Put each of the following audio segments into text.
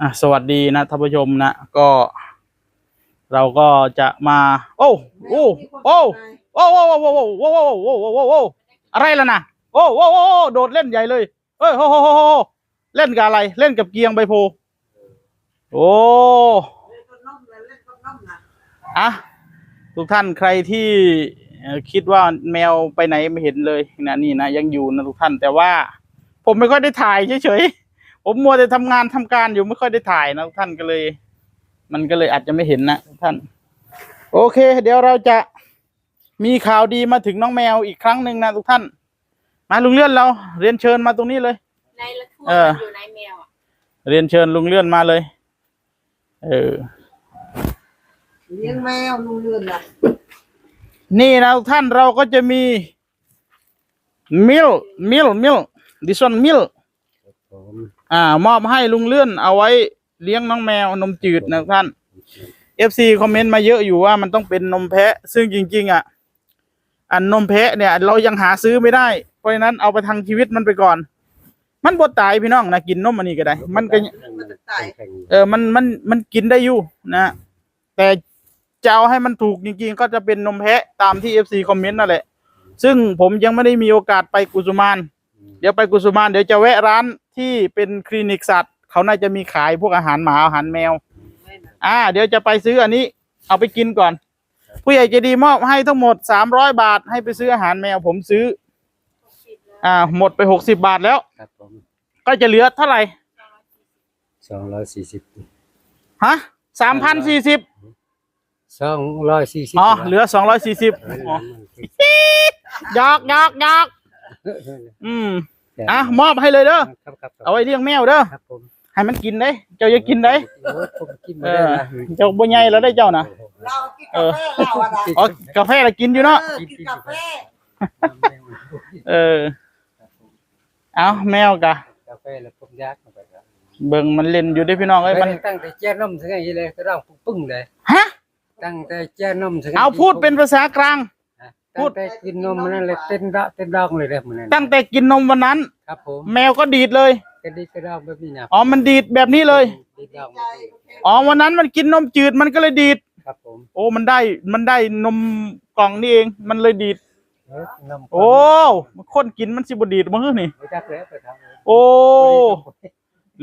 อะสวัสดีนะท่านผู้ชมนะ ก็ เราก็จะมาโอ้โอ้โอ้โอ้โอ้โอ้โอ้โอ้โอ้โอ้โอ้โอ้โอ้โอ้อะไรล่ะนะโอ้โอ้โอ้โดดเล่นใหญ่เลยเฮ้ยโอ้โหโอ้โหเล่นกับอะไร เล่นกับเกียงใบโพโอ้อะทุกท่านใครที่คิดว่าแมวไปไหนไม่เห็นเลยนะนี่นะยังอยู่นะทุกท่านแต่ว่า ผมไม่ค่อยได้ถ่ายเฉยๆ ผมมัวแต่ทำงานทำการอยู่ไม่ค่อยได้ถ่ายนะทุกท่านก็เลย มันก็เลยอาจจะไม่เห็นนะทุกท่าน โอเค เดี๋ยวเราจะมีข่าวดีมาถึงน้องแมวอีกครั้งหนึ่งนะทุกท่าน มาลุงเลื่อนเรา เรียนเชิญมาตรงนี้เลยในละทั่วเออมันอยู่ในแมวอะเรียนเชิญลุงเลื่อนมาเลย เออ เลี้ยงแมวลุงเรือนล่ะนี่นะทุกท่านเราก็จะมีมิลมิลมิลดิซอนมิล อ่ามอบให้ลุงเลื่อนเอาไว้เลี้ยงน้องแมวนมจืดนะท่าน FC คอมเมนต์มาเยอะอยู่ว่ามันต้องเป็นนมแพะ ซึ่งจริง ๆ อะ อันนมแพะเนี่ย เรายังหาซื้อไม่ได้ เพราะฉะนั้นเอาไปทางชีวิตมันไปก่อน มันบดตายพี่น้องนะกินนมอันนี้ก็ได้ มันก็มันจะตายเออมันมันมันกินได้อยู่นะแต่จะเอาให้มันถูกจริงๆ ก็จะเป็นนมแพะตามที่ FC คอมเมนต์นั่นแหละ ซึ่งผมยังไม่ได้มีโอกาสไปกุสุมาน เดี๋ยวไปกุสุมานเดี๋ยวจะแวะร้านที่เป็นคลินิกสัตว์ เขาน่าจะมีขายพวกอาหารหมาอาหารแมว อ่า เดี๋ยวจะไปซื้ออันนี้ เอาไปกินก่อน ผู้ใหญ่ใจดีมอบให้ทั้งหมดสามร้อยบาทให้ไปซื้ออาหารแมวผมซื้อ อ่า หมดไปหกสิบาทแล้ว ครับผมก็จะเหลือเท่าไหร่สองร้อยสี่สิบฮะสามพันสี่สิบสองร้อยสี่สิบอ๋อเหลือสองร้อยสี่สิบอ๋อหยอกหยอกหยอก อืมอะมอบให้เลยเด้อครับครับเอาไว้เลี้ยงแมวเด้อครับผมให้มันกินได้ เจ้าอย่ากินได้โอ้ยผมกินเอไม่ได้อนะเจ้าบ่ใหญ่แล้วได้เจ้านะเรากินกาแฟเราอะไรอ๋อกาแฟละกินอยู่เนาะเออกินกาแฟเออเอาแมวกะกาแฟแล้วผมยากลงไปครับเบิ่งมันเล่นอยู่ได้อพี่น้องเอ้ยมันตั้งแต่แจ้นมถึงไงเลยก็ร้องปึ้งเลยฮะตั้งแต่แจ้นมถึงเอาพูดเป็นภาษากลาง พูพูดดแต่กินนมมันนั่นเลยเต้นระเต้นร้องเลยเลยมันนั่นตั้งแต่กินนมวันนั้น ครับผมแมวก็ดีดเลย กระดิกกระดองแบบนี้นะอ๋อ มันดีดแบบนี้เลย ดีดร้องอ๋อ วันนั้นมันกินนมจืดมันก็เลยดีด ครับผมโอ้ มันได้ มันได้นมกล่องนี่เอง มันเลยดีด เอ้ยนมโอ้คนกินมันสิบดีดมั้งนี่ ไม่จักแล้วไปทำเลยโอ้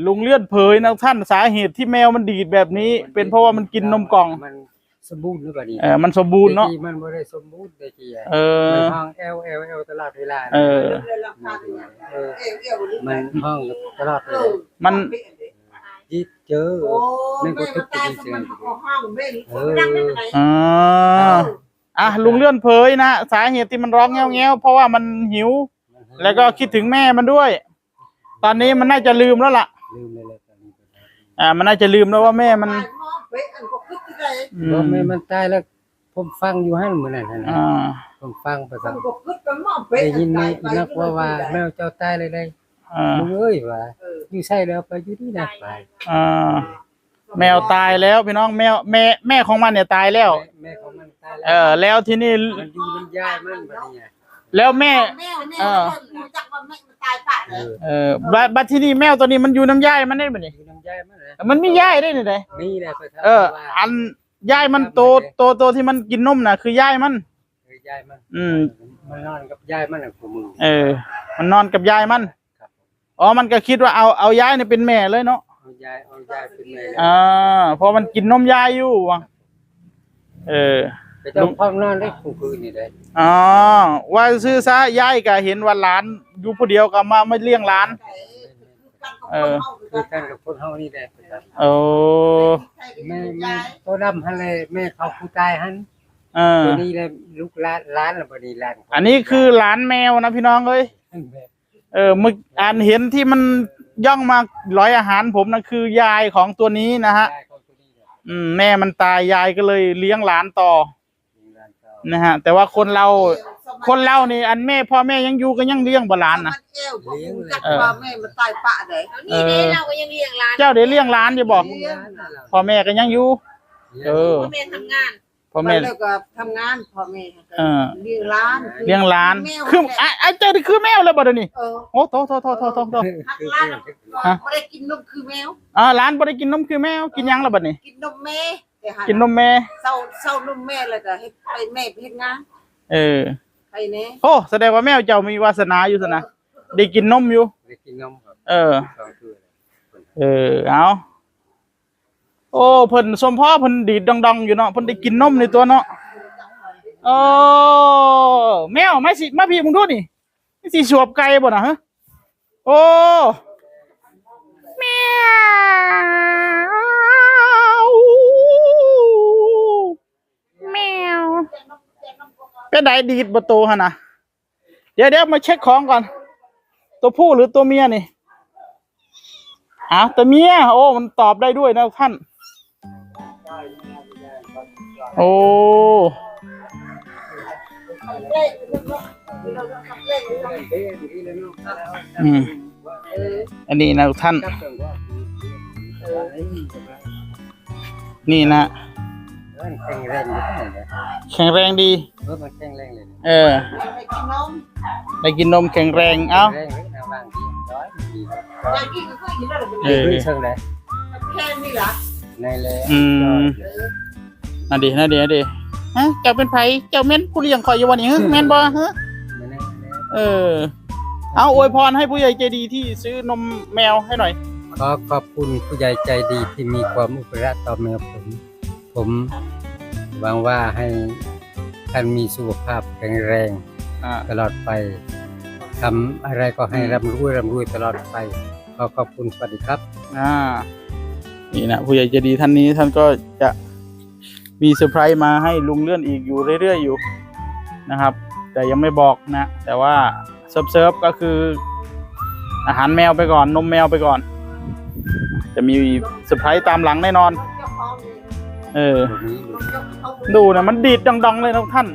ลุงเลื่อนเผยนะท่านสาเหตุที่แมวมันดีดแบบนี้ เป็นเพราะว่ามันกินนมกล่อง มัน สมบูรณ์หรือเปล่านี่เออมันสมบูรณ์เนาะแต่ที่มันไม่ได้สมบูรณ์แต่ที่เออมันห้องเอลเอลเอลตลอดเวลาเออเรือนราคาเนี่ยเออเอวเอวหรือมันห้องตลอดเอเลอยมันยิดเจอโอ้นั่นแม่ก็ทุก็กตายทีเพราะเสียมันเอาห้างแม่นี่คนดังได้ไหนอ่าอะลุงเลื่อนเผยนะสาเหตุที่มันร้องแง้วแง้วๆเพราะว่ามันหิว แล้วก็คิดถึงแม่มันด้วย ตอนนี้มันน่าจะลืมแล้วล่ะลืมเลยเลยตอนนี้อ่า มันน่าจะลืมแล้วว่าแม่มันตายม อบเป๊ะอันก็คิดที่ไหนอืเพราะมแม่มันตายแล้ว ผมฟังอยู่ให้เหมือนนั่นนะอ่าผมฟังภาษามันก็คิดกันมอบเป๊ะได้อัยินนในตายอีนักว่าว่าแมวเจ้าตายเลยเลยอ่ามึงเอ้ยว่าเอออยู่ใช่แล้วไปอยู่นี่นะไปอ่าแมวตายแล้วพี่น้องแมวแม่แม่ของมันเนี่ยตายแล้ว แม่ของมันตายเอแล้วอแล้วที่นี่มันอยู่มันย้ายมันแบบนี้แล้วแม่ แม่แม่เออรู้จักว่าแม่มัน ตายปะเอเลยอเออบัดบัดที่นี่แมวตัวนี้มันอยู่น้ำย่ายมันได้ไหมนี่อยู่น้ำย้ายมันเลยมันมีย่ายได้นี่ไดมีแหละไปทำเออว่าอันย่ายมันโตโตโตที่มันกินนมน่ะ คือย่ายมันเออย้ายมัน อืม มันนอนกับย้ายมันน่ะกูมึงเออ มันนอนกับยายมันครับผมอ๋อ มันก็คิดว่าเอาเอายายเนี่ยเป็นแม่เลยเนาะเอาย้ายเอาย้ายเป็นแม่อ่าเพราะมันกินนมยายอยู่ว่ะเออ ไปเจ้าพ่อนอนได้กูคืนนี่ได้อ๋อว่าซื้อซะยายก็เห็นว่าหลานอยู่ผู้เดียวก็มาไม่เลี้ยงหลาน เออ คือกันกับคนเฮานี่ได้ไปทำโอ้แม่แม่ตัวดำฮันเลยแม่เขาผู้ตายฮันเออตัวนี้เลยลูกหล้านหล้านละบดีหล้านอันนี้คือหลานแมวนะพี่น้องเอ้ยแม่เออมึกอ่านเห็นที่มันย่องมาร้อยอาหารผมนะคือยายของตัวนี้นะฮะยายของตัวนี้เนี่ยอืมแม่มันตายยายก็เลยเลี้ยงหลานต่อมีหล้า นเจ้านะฮะ แต่ว่าคนเราคนเรานี่อันแม่พ่อแม่ยังอยู่ก็ยังเลี้ยงบ่หลานนะเลี้ยงจักว่าแม่มันตายปะเลยเอานี่เด้เราก็ยังเลี้ยงร้านเจ้าเดี๋ยวเลี้ยงหลานจะบอกมีหล้านน่ะเราพ่อแม่ก็ยังอยู่ เออ พ่อแม่ทำงานพ่อแม่ แล้วก็ทำงานพ่อแม่เออ เลี้ยงร้านเลี้ยงหลานแมวคืออะอะเจ้านี่คือแมวแล้วบ่เดี๋ยวนี้เออโอ้โตโตโตโตโตโตหักร้านไม่ได้กินนมคือแมว อ่าหลานบ่ได้กินนมคือแมวกินหยังแล้วบัดนี้กินนมแม่ แต่หักินนมแม่ เศร้าเศร้านมแม่เลยก็ให้ไปแม่ไปเฮ็ดงานเออ ไปแน่โอ้แสดงว่าแมวเจ้ามีวาสนาอยู่ซะนะได้กินนมอยู่ ได้กินนมครับเออ สองตัวเลยเออ เอาโอ้เพิ่นสมพ่อเพิ่นดีดดองๆอยู่เนาะเพิ่นได้กินนมในตัวเนาะโอ้แมวมาสิมาพี่มึงดูนี่นี่สิสวบไก่บ่น่ะฮะโอ้แมว เป็นไดดีดบ่โตหั่นน่ะเดี๋ยวเดี๋ยวมาเช็คของก่อน ตัวผู้หรือตัวเมียนี่อ้าวแต่เมียโอ้มันตอบได้ด้วยนะท่าน โอ้อืมอันนี้นะท่าน นี่นะ แข็งแรงอยู่ทั้งหมดเลยแข็งแรงดี เออมันแข็งแรงเลยนะเออ ไปกินนมได้กินนมแข็งแรงเอ้า แข็งแรงเลยนะบางทีร้อยดีอยากกินก็เคยกินแล้วเหรอเออขึ้นเชิงเลยแค่นี้ล่ะในเลยอืมเออน่าดีน่าดีน่าดีฮะเจ้าเป็นไผเจ้าแม่นผู้เลี้ยงคอยอยู่วันนี้ฮะแม่นบ่ฮะมันนั่นเลยเออ เอาอวยพรให้ผู้ใหญ่ใจดีที่ซื้อนมแมวให้หน่อย ขอขอบคุณผู้ใหญ่ใจดีที่มีความอุปการะต่อแมวผม ผม หวังว่าให้ท่านมีสุขภาพแข็งแรงอ่าตลอดไปทำอะไรก็ให้ร่ำรวยร่ำรวยตลอดไปขอขอบคุณสวัสดีครับ อ่านี่นะผู้ใหญ่ใจดีท่านนี้ท่านก็จะมีเซอร์ไพรส์มาให้ลุงเลื่อนอีกอยู่เรื่อยๆอยู่นะครับ แต่ยังไม่บอกนะ แต่ว่าเซิร์ฟเซิร์ฟก็คือ อาหารแมวไปก่อนนมแมวไปก่อน จะมีเซอร์ไพรส์ตามหลังแน่นอนเจ้าของนี่ เออตัวนี้เจ้าของดูนะมันดีดดังๆเลยนะท่าน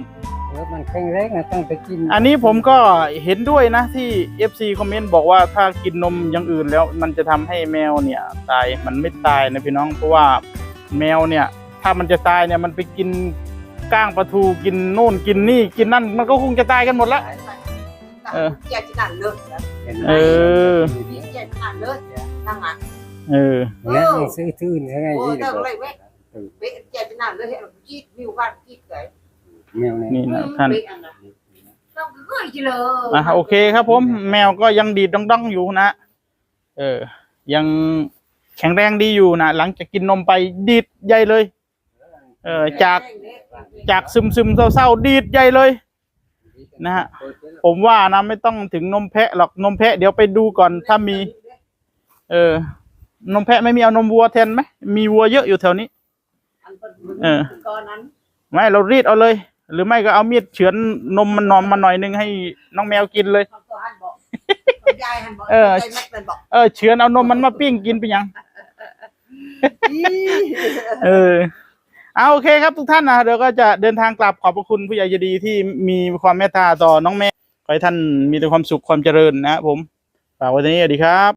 เออมันแข็งแรงนะตั้งแต่กินอันนี้ผมก็เห็นด้วยนะที่ FC คอมเมนต์บอกว่าถ้ากินนมอย่างอื่นแล้ว มันจะทำให้แมวเนี่ย ตายมันไม่ตายนะพี่น้องเพราะว่าแมวเนี่ย ถ้ามันจะตายเนี่ยมันไปกินก้างปลาทูกินโน่นกินนี่กินนั่น มันก็คงจะตายกันหมดละ เออแกจะนั่นเลยเออนี่แกจะนั่นเลยนั่งอะเอองั้นต้องซื้อทื่นยังไงโอ้ยี่เดิดีนกเลว่ายเว้ย เว้ยแกจะนั่นเลยเห็นจีดวิวบ้านจีดเลยแมวเนี่ยนี่นะท่านเราก็เคยจีเลยอะโอเคครับผม แมวก็ยังดีดดองๆอยู่นะ เออ ยังแข็งแรงดีอยู่นะหลังจากกินนมไปดีดใหญ่เลย เออจากจากซึมซึมๆเศร้าๆดีดใหญ่เลย นะฮะ ผมว่านะไม่ต้องถึงนมแพะหรอกนมแพะเดี๋ยวไปดูก่อนถ้ามี เออ นมแพะไม่มีเอานมวัวแทนไหมมีวัวเยอะอยู่แถวนี้ เออตอนนั้นไม่เรารีดเอาเลย หรือไม่ก็เอามีดเฉือนนมมันนอมมาหน่อยนึงให้น้องแมวกินเลย เขาก็หันบอกยายหันบอกเออ ใจแม็กมันบอกเออเฉือนเอานมมันมาปิ้งกินไปยังเออเอาโอเคครับทุกท่านนะเดี๋ยวก็จะเดินทางกลับขอบพระคุณผู้ใหญ่ใจดีที่มีความเมตตาต่อน้องแม่ขอให้ท่านมีแต่ความสุขความเจริญนะครับผมฝากไว้ตรงนี้สวัสดีครับ